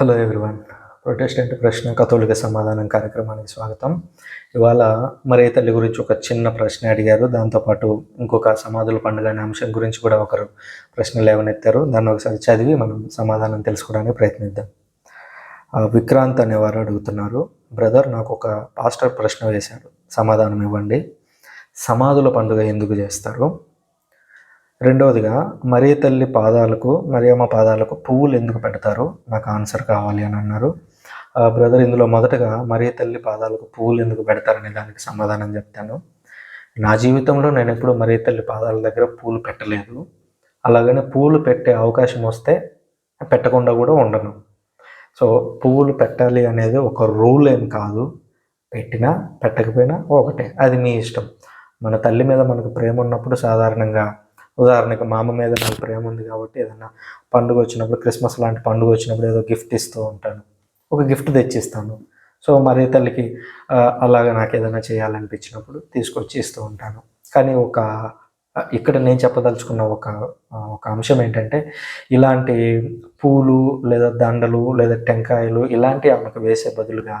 Hello everyone Protestant ప్రశ్న కథోలిక సమాధానం కార్యక్రమానికి స్వాగతం ఇవాళ మరే తల్లి గురించి ఒక చిన్న ప్రశ్న అడిగారు. దాంతోపాటు ఇంకొక సమాధుల పండుగ అనే అంశం గురించి కూడా ఒకరు ప్రశ్న లేవనెత్తారు. దాన్ని ఒకసారి చదివి మనం సమాధానం తెలుసుకోవడానికి ప్రయత్నిద్దాం. విక్రాంత్ అనేవారు అడుగుతున్నారు. బ్రదర్ నాకు ఒక పాస్టర్ ప్రశ్న వేశాడు సమాధానం ఇవ్వండి. సమాధుల పండుగ ఎందుకు చేస్తారు? రెండవదిగా మరియ తల్లి పాదాలకు మరియమ్మ పాదాలకు పువ్వులు ఎందుకు పెడతారు? నాకు ఆన్సర్ కావాలి అని అన్నారు. ఆ, బ్రదర్ ఇందులో మొదటగా మరియ తల్లి పాదాలకు పువ్వులు ఎందుకు పెడతారనే దానికి సమాధానం చెప్తాను. నా జీవితంలో నేను ఎప్పుడు మరియ తల్లి పాదాల దగ్గర పూలు పెట్టలేదు. అలాగనే పూలు పెట్టే అవకాశం వస్తే పెట్టకుండా కూడా ఉండను. సో పువ్వులు పెట్టాలి అనేది ఒక రూల్ ఏం కాదు. పెట్టినా పెట్టకపోయినా ఒకటే. అది మీ ఇష్టం. మన తల్లి మీద మనకు ప్రేమ ఉన్నప్పుడు సాధారణంగా ఉదాహరణకు మా అమ్మ మీద నాకు ప్రేమ ఉంది కాబట్టి ఏదైనా పండుగ వచ్చినప్పుడు క్రిస్మస్ లాంటి పండుగ వచ్చినప్పుడు ఏదో గిఫ్ట్ ఇస్తూ ఉంటాను. ఒక గిఫ్ట్ తెచ్చిస్తాను. సో మరి తల్లికి అలాగా నాకు ఏదైనా చేయాలనిపించినప్పుడు తీసుకొచ్చి ఇస్తూ ఉంటాను. కానీ ఒక ఇక్కడ నేను చెప్పదలుచుకున్న ఒక ఒక అంశం ఏంటంటే ఇలాంటి పూలు లేదా దండలు లేదా టెంకాయలు ఇలాంటి ఆమెకు వేసే బదులుగా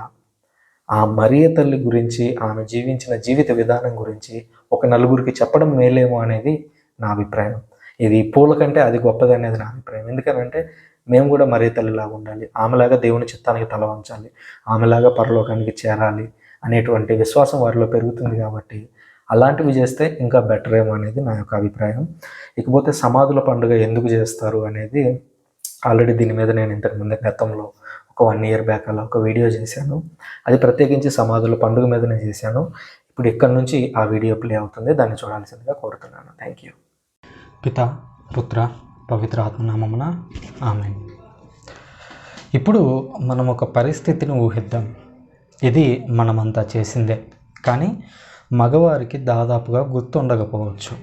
ఆ మరియ తల్లి గురించి ఆమె జీవించిన జీవిత విధానం గురించి ఒక నలుగురికి చెప్పడం మేలేమో అనేది నా అభిప్రాయం. ఇది పూల కంటే అది గొప్పది అనేది నా అభిప్రాయం. ఎందుకనంటే మేము కూడా మరీ తల్లిలాగా ఉండాలి. ఆమెలాగా దేవుని చిత్తానికి తల వంచాలి. ఆమెలాగా పరలోకానికి చేరాలి అనేటువంటి విశ్వాసం వారిలో పెరుగుతుంది కాబట్టి అలాంటివి చేస్తే ఇంకా బెటర్ ఏమో అనేది నా యొక్క అభిప్రాయం. ఇకపోతే సమాధుల పండుగ ఎందుకు చేస్తారు అనేది ఆల్రెడీ దీని మీద నేను ఇంతకు ముందే గతంలో ఒక వన్ ఇయర్ బ్యాక్ అలా ఒక వీడియో చేశాను. అది ప్రత్యేకించి సమాధుల పండుగ మీదనే చేశాను. ఇప్పుడు ఇక్కడ నుంచి ఆ వీడియో ప్లే అవుతుంది. దాన్ని చూడాల్సిందిగా కోరుతున్నాను. Thank you. పిత పుత్ర పవిత్ర ఆత్మనామమున ఆమె ఇప్పుడు మనం ఒక పరిస్థితిని ఊహిద్దాం. ఇది మనమంతా చేసిందే కానీ మగవారికి దాదాపుగా గుర్తుండకపోవచ్చు.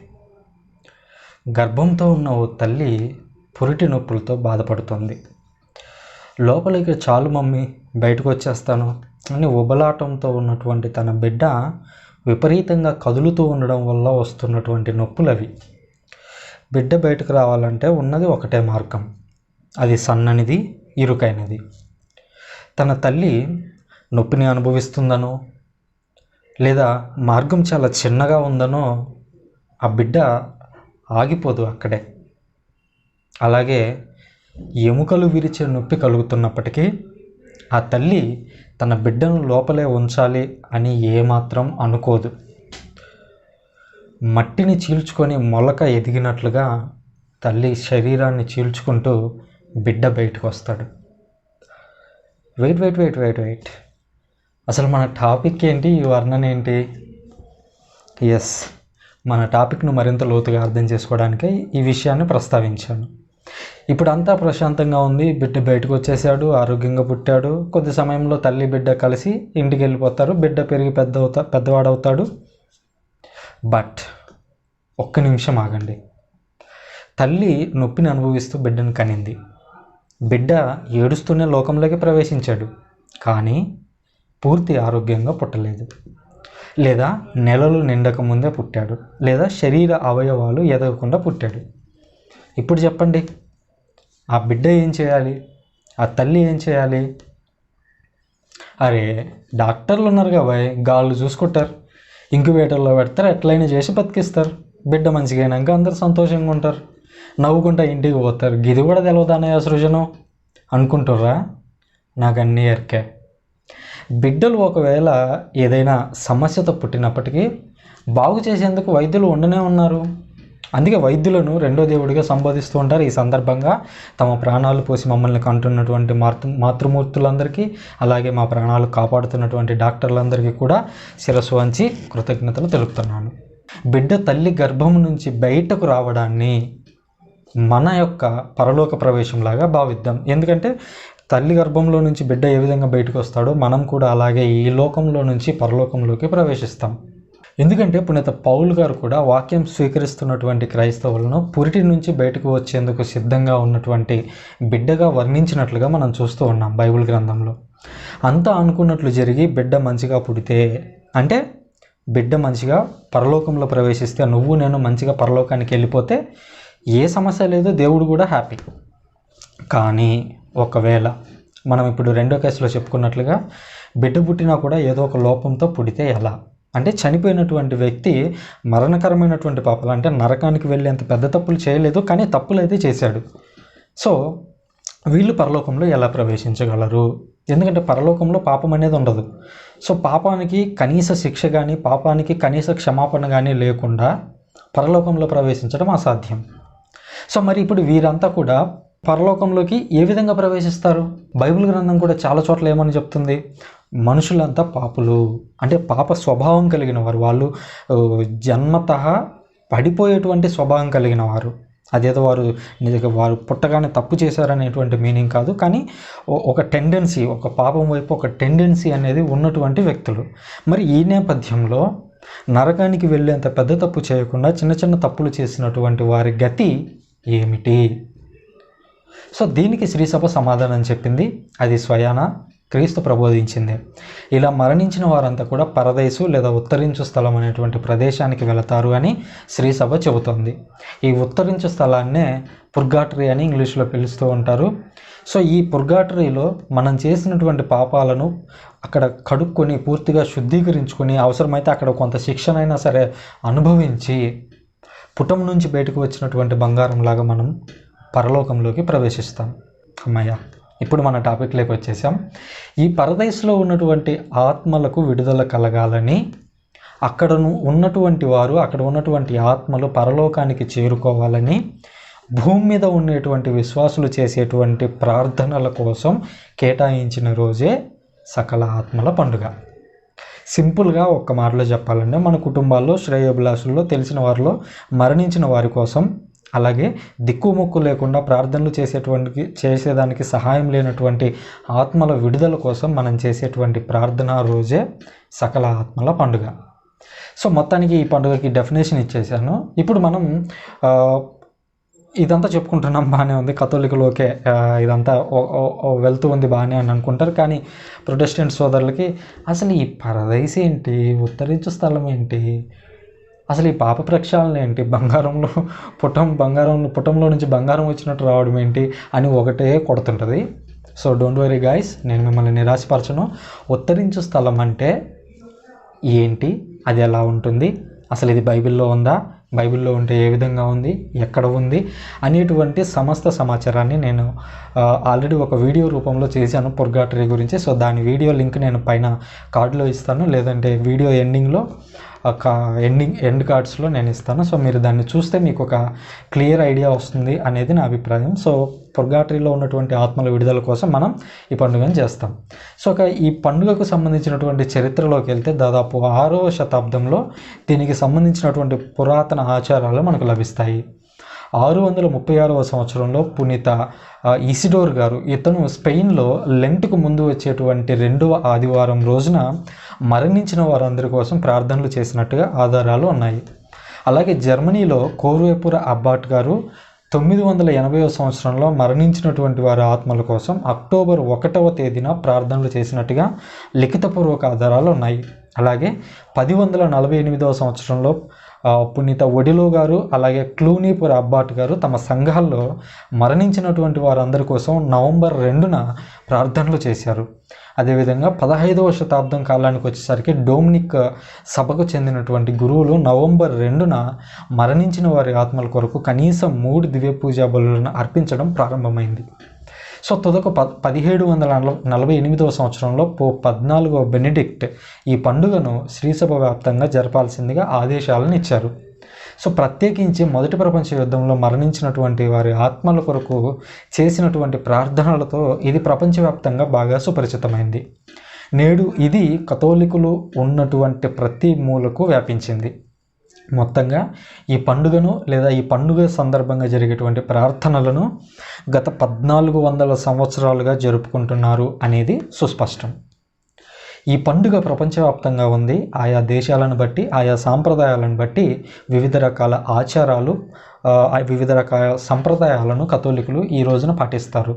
గర్భంతో ఉన్న ఓ తల్లి పురిటి నొప్పులతో బాధపడుతుంది. లోపలికి చాలు మమ్మీ బయటకు వచ్చేస్తాను అని ఉబలాటంతో ఉన్నటువంటి తన బిడ్డ విపరీతంగా కదులుతూ ఉండడం వల్ల వస్తున్నటువంటి నొప్పులు అవి బిడ్డ బయటకు రావాలంటే ఉన్నది ఒకటే మార్గం. అది సన్ననిది ఇరుకైనది. తన తల్లి నొప్పిని అనుభవిస్తుందనో లేదా మార్గం చాలా చిన్నగా ఉందనో ఆ బిడ్డ ఆగిపోదు అక్కడే. అలాగే ఎముకలు విరిచే నొప్పి కలుగుతున్నప్పటికీ ఆ తల్లి తన బిడ్డను లోపలే ఉంచాలి అని ఏమాత్రం అనుకోదు. మట్టిని చీల్చుకొని మొలక ఎదిగినట్లుగా తల్లి శరీరాన్ని చీల్చుకుంటూ బిడ్డ బయటకు వస్తాడు. Wait wait wait wait wait. అసలు మన టాపిక్ ఏంటి? ఈ వర్ణన ఏంటి? ఎస్ మన టాపిక్ను మరింత లోతుగా అర్థం చేసుకోవడానికి ఈ విషయాన్ని ప్రస్తావించాను. ఇప్పుడు అంతా ప్రశాంతంగా ఉంది. బిడ్డ బయటకు వచ్చేసాడు ఆరోగ్యంగా పుట్టాడు. కొద్ది సమయంలో తల్లి బిడ్డ కలిసి ఇంటికి వెళ్ళిపోతారు. బిడ్డ పెరిగి పెద్ద అవుతా పెద్దవాడవుతాడు. బట్ ఒక్క నిమిషం ఆగండి. తల్లి నొప్పిని అనుభవిస్తూ బిడ్డను కనింది. బిడ్డ ఏడుస్తూనే లోకంలోకి ప్రవేశించాడు. కానీ పూర్తి ఆరోగ్యంగా పుట్టలేదు. లేదా నెలలు నిండక ముందే పుట్టాడు. లేదా శరీర అవయవాలు ఎదగకుండా పుట్టాడు. ఇప్పుడు చెప్పండి. ఆ బిడ్డ ఏం చేయాలి? ఆ తల్లి ఏం చేయాలి? అరే డాక్టర్లు ఉన్నారు కాబట్టి గాళ్ళు చూసుకుంటారు. ఇంక్యుబేటర్లో పెడతారు. ఎట్లయినా చేసి బతికిస్తారు. బిడ్డ మంచిగా అయినాక అందరు సంతోషంగా ఉంటారు. నవ్వుకుంటా ఇంటికి పోతారు. గిది కూడా తెలియదన్నయ్య సృజనం. అనుకుంటుర్రా? నాకు అన్నీ ఎరికే. బిడ్డలు ఒకవేళ ఏదైనా సమస్యతో పుట్టినప్పటికీ బాగు చేసేందుకు వైద్యులు ఉండనే ఉన్నారు. అందుకే వైద్యులను రెండో దేవుడిగా సంబోధిస్తూ ఉంటారు. ఈ సందర్భంగా తమ ప్రాణాలు పోసి మమ్మల్ని కంటున్నటువంటి మాతృ మాతృమూర్తులందరికీ అలాగే మా ప్రాణాలు కాపాడుతున్నటువంటి డాక్టర్లందరికీ కూడా శిరస్సు వంచి కృతజ్ఞతలు తెలుపుతున్నాను. బిడ్డ తల్లి గర్భం నుంచి బయటకు రావడాన్ని మన యొక్క పరలోక ప్రవేశంలాగా భావిద్దాం. ఎందుకంటే తల్లి గర్భంలో నుంచి బిడ్డ ఏ విధంగా బయటకు వస్తాడో మనం కూడా అలాగే ఈ లోకంలో నుంచి పరలోకంలోకి ప్రవేశిస్తాం. ఎందుకంటే పునీత పౌల్ గారు కూడా వాక్యం స్వీకరిస్తున్నటువంటి క్రైస్తవులను పురిటి నుంచి బయటకు వచ్చేందుకు సిద్ధంగా ఉన్నటువంటి బిడ్డగా వర్ణించినట్లుగా మనం చూస్తూ ఉన్నాం బైబిల్ గ్రంథంలో. అంతా అనుకున్నట్లు జరిగి బిడ్డ మంచిగా పుడితే అంటే బిడ్డ మంచిగా పరలోకంలో ప్రవేశిస్తే నువ్వు నేను మంచిగా పరలోకానికి వెళ్ళిపోతే ఏ సమస్య లేదు దేవుడు కూడా హ్యాపీ కానీ ఒకవేళ మనం ఇప్పుడు రెండో కేసులో చెప్పుకున్నట్లుగా బిడ్డ పుట్టినా కూడా ఏదో ఒక లోపంతో పుడితే ఎలా? అంటే చనిపోయినటువంటి వ్యక్తి మరణకరమైనటువంటి పాపలు అంటే నరకానికి వెళ్ళేంత పెద్ద తప్పులు చేయలేదు కానీ తప్పులు అయితే చేశాడు. సో వీళ్ళు పరలోకంలో ఎలా ప్రవేశించగలరు? ఎందుకంటే పరలోకంలో పాపం అనేది ఉండదు. సో పాపానికి కనీస శిక్ష కానీ పాపానికి కనీస క్షమాపణ కానీ లేకుండా పరలోకంలో ప్రవేశించడం అసాధ్యం. సో మరి ఇప్పుడు వీరంతా కూడా పరలోకంలోకి ఏ విధంగా ప్రవేశిస్తారు? బైబిల్ గ్రంథం కూడా చాలా చోట్ల ఏమని చెప్తుంది? మనుషులంతా పాపులు. అంటే పాప స్వభావం కలిగిన వారు. వాళ్ళు జన్మత పడిపోయేటువంటి స్వభావం కలిగిన వారు. అదేదో వారు నిజంగా వారు పుట్టగానే తప్పు చేశారనేటువంటి మీనింగ్ కాదు. కానీ ఒక టెండెన్సీ ఒక పాపం వైపు ఒక టెండెన్సీ అనేది ఉన్నటువంటి వ్యక్తులు. మరి ఈ నేపథ్యంలో నరకానికి వెళ్ళేంత పెద్ద తప్పు చేయకుండా చిన్న చిన్న తప్పులు చేసినటువంటి వారి గతి ఏమిటి? సో దీనికి శ్రీసభ సమాధానం చెప్పింది. అది స్వయానా? క్రీస్తు ప్రబోధించింది. ఇలా మరణించిన వారంతా కూడా పరదేశు లేదా ఉత్తరించు స్థలం అనేటువంటి ప్రదేశానికి వెళతారు అని శ్రీసభ చెబుతోంది. ఈ ఉత్తరించు స్థలాన్నే పుర్గాటరీ అని ఇంగ్లీష్లో పిలుస్తూ ఉంటారు. సో ఈ పుర్గాటరీలో మనం చేసినటువంటి పాపాలను అక్కడ కడుక్కొని పూర్తిగా శుద్ధీకరించుకొని అవసరమైతే అక్కడ కొంత శిక్షణైనా సరే అనుభవించి పుటం నుంచి బయటకు వచ్చినటువంటి బంగారం లాగా మనం పరలోకంలోకి ప్రవేశిస్తాం. అమ్మయ్య. ఇప్పుడు మన టాపిక్లోకి వచ్చేసాం. ఈ పరదేశంలో ఉన్నటువంటి ఆత్మలకు విడుదల కలగాలని అక్కడను ఉన్నటువంటి వారు అక్కడ ఉన్నటువంటి ఆత్మలు పరలోకానికి చేరుకోవాలని భూమి మీద ఉండేటువంటి విశ్వాసులు చేసేటువంటి ప్రార్థనల కోసం కేటాయించిన రోజే సకల ఆత్మల పండుగ. సింపుల్గా ఒక్క మాటలో చెప్పాలంటే మన కుటుంబాల్లో శ్రేయోభిలాషుల్లో తెలిసిన వారిలో మరణించిన వారి కోసం అలాగే దిక్కుముక్కు లేకుండా ప్రార్థనలు చేసేటువంటి చేసేదానికి సహాయం లేనటువంటి ఆత్మల విడుదల కోసం మనం చేసేటువంటి ప్రార్థన రోజే సకల ఆత్మల పండుగ. సో మొత్తానికి ఈ పండుగకి డెఫినేషన్ ఇచ్చేసాను ఇప్పుడు మనం ఇదంతా చెప్పుకుంటున్నాం బాగానే ఉంది. కథోలికలోకే ఇదంతా వెళ్తూ ఉంది బాగానే అని అనుకుంటారు. కానీ ప్రొటెస్టెంట్ సోదరులకి అసలు ఈ పరదేశ్ ఏంటి? ఉత్తరించు స్థలం ఏంటి? అసలు ఈ పాప ప్రక్షాళన ఏంటి? బంగారంలో పుటం బంగారంలో పుటంలో నుంచి బంగారం వచ్చినట్టు రావడం ఏంటి అని ఒకటే కొడుతుంటుంది. సో డోంట్ వరీ గాయస్ నేను మిమ్మల్ని నిరాశపరచను. ఉత్తరించు స్థలం అంటే ఏంటి? అది ఎలా ఉంటుంది? అసలు ఇది బైబిల్లో ఉందా? బైబిల్లో ఉంటే ఏ విధంగా ఉంది? ఎక్కడ ఉంది? అనేటువంటి సమస్త సమాచారాన్ని నేను ఆల్రెడీ ఒక వీడియో రూపంలో చేశాను పొర్గాటరీ గురించి. సో దాని వీడియో లింక్ నేను పైన కార్డులో ఇస్తాను. లేదంటే వీడియో ఎండింగ్లో ఎండింగ్ ఎండ్ కార్డ్స్లో నేను ఇస్తాను. సో మీరు దాన్ని చూస్తే మీకు ఒక క్లియర్ ఐడియా వస్తుంది అనేది నా అభిప్రాయం. సో పొర్గాటరీలో ఉన్నటువంటి ఆత్మల విడుదల కోసం మనం ఈ పండుగను చేస్తాం. సో ఒక ఈ పండుగకు సంబంధించినటువంటి చరిత్రలోకి వెళ్తే దాదాపు ఆరవ శతాబ్దంలో దీనికి సంబంధించినటువంటి పురాతన ఆచారాలు మనకు లభిస్తాయి. ఆరు వందల ముప్పై ఆరవ సంవత్సరంలో పునీత ఇసిడోర్ గారు ఇతను స్పెయిన్లో లెంట్కు ముందు వచ్చేటువంటి రెండవ ఆదివారం రోజున మరణించిన వారందరి కోసం ప్రార్థనలు చేసినట్టుగా ఆధారాలు ఉన్నాయి. అలాగే జర్మనీలో కోరువేపుర అబ్బాట్ గారు తొమ్మిది వందల ఎనభైవ సంవత్సరంలో మరణించినటువంటి వారి ఆత్మల కోసం అక్టోబర్ ఒకటవ తేదీన ప్రార్థనలు చేసినట్టుగా లిఖితపూర్వక ఆధారాలు ఉన్నాయి. అలాగే పది వందల నలభై ఎనిమిదవ సంవత్సరంలో పునీత ఒడిలో గారు అలాగే క్లూనీపుర అబ్బాట్ గారు తమ సంఘాల్లో మరణించినటువంటి వారందరి కోసం నవంబర్ రెండున ప్రార్థనలు చేశారు. అదేవిధంగా పదహైదవ శతాబ్దం కాలానికి వచ్చేసరికి డోమినిక్ సభకు చెందినటువంటి గురువులు నవంబర్ రెండున మరణించిన వారి ఆత్మల కొరకు కనీసం మూడు దివ్య పూజా బలులను అర్పించడం ప్రారంభమైంది. సో తొదకు ప పదిహేడు వందల నలభై ఎనిమిదవ సంవత్సరంలో పో పద్నాలుగో బెనిడిక్ట్ ఈ పండుగను శ్రీసభ వ్యాప్తంగా జరపాల్సిందిగా ఆదేశాలను ఇచ్చారు. సో ప్రత్యేకించి మొదటి ప్రపంచ యుద్ధంలో మరణించినటువంటి వారి ఆత్మల కొరకు చేసినటువంటి ప్రార్థనలతో ఇది ప్రపంచవ్యాప్తంగా బాగా సుపరిచితమైంది. నేడు ఇది కథోలికులు ఉన్నటువంటి ప్రతి మూలకు వ్యాపించింది. మొత్తంగా ఈ పండుగను లేదా ఈ పండుగ సందర్భంగా జరిగేటువంటి ప్రార్థనలను గత పద్నాలుగు వందల సంవత్సరాలుగా జరుపుకుంటున్నారు అనేది సుస్పష్టం. ఈ పండుగ ప్రపంచవ్యాప్తంగా ఉంది. ఆయా దేశాలను బట్టి ఆయా సాంప్రదాయాలను బట్టి వివిధ రకాల ఆచారాలు వివిధ రకాల సంప్రదాయాలను కథోలికులు ఈ రోజున పాటిస్తారు.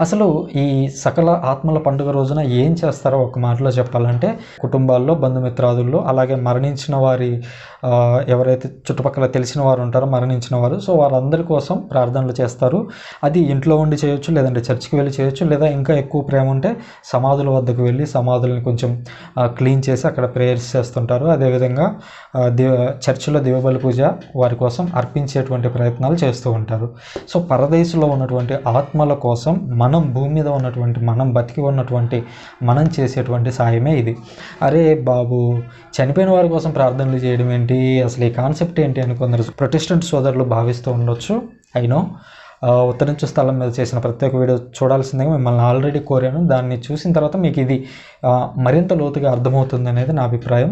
అసలు ఈ సకల ఆత్మల పండుగ రోజున ఏం చేస్తారో ఒక మాటలో చెప్పాలంటే కుటుంబాల్లో బంధుమిత్రాదుల్లో అలాగే మరణించిన వారి ఎవరైతే చుట్టుపక్కల తెలిసిన వారు ఉంటారో మరణించిన వారు సో వారందరి కోసం ప్రార్థనలు చేస్తారు. అది ఇంట్లో ఉండి చేయొచ్చు లేదంటే చర్చికి వెళ్ళి చేయొచ్చు లేదా ఇంకా ఎక్కువ ప్రేమ ఉంటే సమాధుల వద్దకు వెళ్ళి సమాధుల్ని కొంచెం క్లీన్ చేసి అక్కడ ప్రేయర్స్ చేస్తుంటారు. అదేవిధంగా దేవ దే చర్చిలో దివబలి పూజ వారి కోసం అర్పించేటువంటి ప్రయత్నాలు చేస్తూ ఉంటారు. సో పరదేశంలో ఉన్నటువంటి ఆత్మల కోసం మనం భూమి మీద ఉన్నటువంటి మనం బతికి ఉన్నటువంటి మనం చేసేటువంటి సాయమే ఇది. అరే బాబు చనిపోయిన వారి కోసం ప్రార్థనలు చేయడం ఏంటి? అసలు ఈ కాన్సెప్ట్ ఏంటి అని కొందరు ప్రొటెస్టెంట్ సోదరులు భావిస్తూ ఉండొచ్చు. అయినో ఉత్తరించు స్థలం మీద చేసిన ప్రత్యేక వీడియో చూడాల్సిందిగా మిమ్మల్ని ఆల్రెడీ కోరాను. దాన్ని చూసిన తర్వాత మీకు ఇది మరింత లోతుగా అర్థమవుతుంది అనేది నా అభిప్రాయం.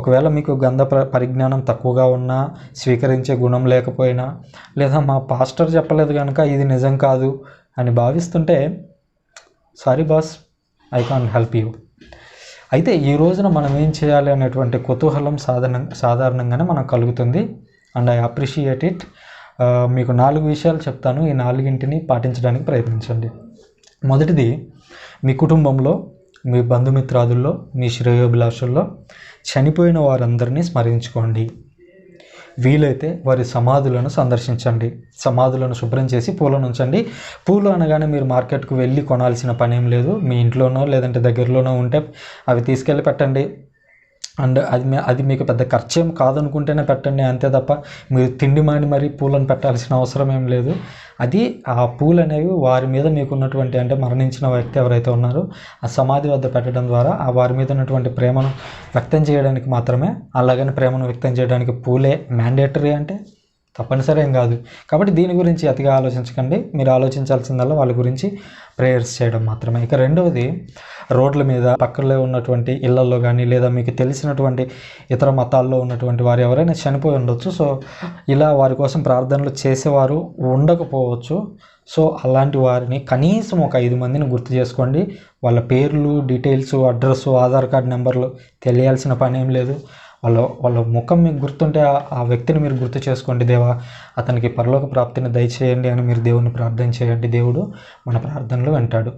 ఒకవేళ మీకు గంధ పరిజ్ఞానం తక్కువగా ఉన్నా స్వీకరించే గుణం లేకపోయినా లేదా మా పాస్టర్ చెప్పలేదు కనుక ఇది నిజం కాదు అని భావిస్తుంటే sorry boss I can help you అయితే ఈ రోజున మనం ఏం చేయాలి అనేటువంటి కుతూహలం సాధారణ సాధారణంగానే మనకు కలుగుతుంది. అండ్ ఐ అప్రిషియేట్ ఇట్ మీకు నాలుగు విషయాలు చెప్తాను. ఈ నాలుగింటిని పాటించడానికి ప్రయత్నించండి. మొదటిది మీ కుటుంబంలో మీ బంధుమిత్రాదుల్లో మీ శ్రేయోభిలాషుల్లో చనిపోయిన వారందరినీ స్మరించుకోండి. వీలైతే వారి సమాధులను సందర్శించండి. సమాధులను శుభ్రం చేసి పూలను ఉంచండి పూలు అనగానే మీరు మార్కెట్కు వెళ్ళి కొనాల్సిన పని ఏం లేదు. మీ ఇంట్లోనో లేదంటే దగ్గరలోనో ఉంటే అవి తీసుకెళ్ళి పెట్టండి. అండ్ అది మీ అది మీకు పెద్ద ఖర్చేం కాదనుకుంటేనే పెట్టండి అంతే తప్ప మీరు తిండి మాని మరీ పూలను పెట్టాల్సిన అవసరం ఏం లేదు. అది ఆ పూలు అనేవి వారి మీద మీకు ఉన్నటువంటి అంటే మరణించిన వ్యక్తి ఎవరైతే ఉన్నారో ఆ సమాధి వద్ద పెట్టడం ద్వారా ఆ వారి మీద ఉన్నటువంటి ప్రేమను వ్యక్తం చేయడానికి మాత్రమే అలాగని ప్రేమను వ్యక్తం చేయడానికి పూలే మ్యాండేటరీ అంటే తప్పనిసరి ఏం కాదు. కాబట్టి దీని గురించి అతిగా ఆలోచించకండి. మీరు ఆలోచించాల్సిందల్లా వాళ్ళ గురించి ప్రేయర్స్ చేయడం మాత్రమే. ఇక రెండవది రోడ్ల మీద పక్కలో ఉన్నటువంటి ఇళ్ళలో కానీ లేదా మీకు తెలిసినటువంటి ఇతర మతాల్లో ఉన్నటువంటి వారు ఎవరైనా చనిపోయి ఉండొచ్చు. సో ఇలా వారి కోసం ప్రార్థనలు చేసేవారు ఉండకపోవచ్చు. సో అలాంటి వారిని కనీసం ఒక ఐదు మందిని గుర్తు చేసుకోండి. వాళ్ళ పేర్లు డీటెయిల్స్ అడ్రస్ ఆధార్ కార్డ్ నెంబర్లు తెలియాల్సిన పని ఏం లేదు. వాళ్ళ వాళ్ళ ముఖం మీకు గుర్తుంటే ఆ- వ్యక్తిని మీరు గుర్తు చేసుకోండి దేవా. అతనికి పరలోక ప్రాప్తిని దయచేయండి అని మీరు దేవుని ప్రార్థన చేయండి. దేవుడు మన ప్రార్థనలు వింటాడు.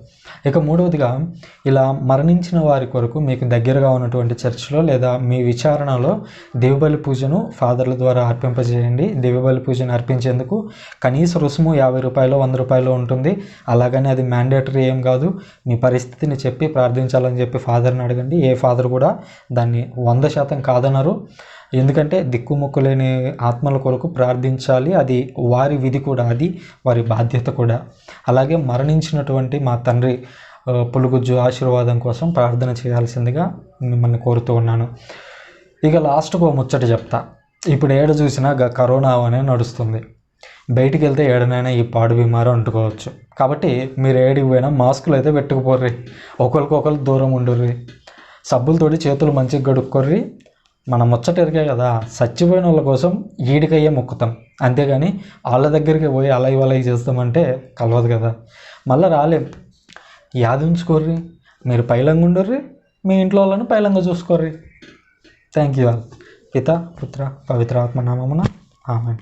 ఇక మూడవదిగా ఇలా మరణించిన వారి కొరకు మీకు దగ్గరగా ఉన్నటువంటి చర్చిలో లేదా మీ విచారణలో దేవబలి పూజను ఫాదర్ల ద్వారా అర్పింపజేయండి. దేవబలి పూజను అర్పించేందుకు కనీస రుసుము యాభై రూపాయలు వంద రూపాయలు ఉంటుంది. అలాగని అది మ్యాండేటరీ ఏం కాదు. మీ పరిస్థితిని చెప్పి ప్రార్థించాలని చెప్పి ఫాదర్ని అడగండి. ఏ ఫాదర్ కూడా దాన్ని వంద శాతం కాదని కాదనరు ఎందుకంటే దిక్కుముక్కులేని ఆత్మల కొరకు ప్రార్థించాలి. అది వారి విధి కూడా అది వారి బాధ్యత కూడా. అలాగే మరణించినటువంటి మా తండ్రి పులుగుజ్జు ఆశీర్వాదం కోసం ప్రార్థన చేయాల్సిందిగా మిమ్మల్ని కోరుతూ ఉన్నాను. ఇక లాస్ట్కు ముచ్చట చెప్తా. ఇప్పుడు ఏడ చూసినా కరోనా అనే నడుస్తుంది. బయటికి వెళ్తే ఏడనైనా ఈ పాడు బీమారు అంటుకోవచ్చు. కాబట్టి మీరు ఏడికి పోయినా మాస్కులు అయితే పెట్టుకుపోర్రి. ఒకరికొకరు దూరం ఉండుర్రి. సబ్బులతోటి చేతులు మంచిగా గడుక్కొర్రి. మన ముచ్చటెరికే కదా చచ్చిపోయిన వాళ్ళ కోసం ఈడికయ్యే మొక్కుతాం. అంతేగాని వాళ్ళ దగ్గరికి పోయి అలా ఇవాళ చేస్తామంటే కలవదు కదా. మళ్ళీ రాలేం. యాద ఉంచుకోర్రి మీరు పైలంగా ఉండర్రి మీ ఇంట్లో వాళ్ళని పైలంగా చూసుకోర్రి. Thank you all. పిత పుత్ర పవిత్ర ఆత్మ నామమున ఆమె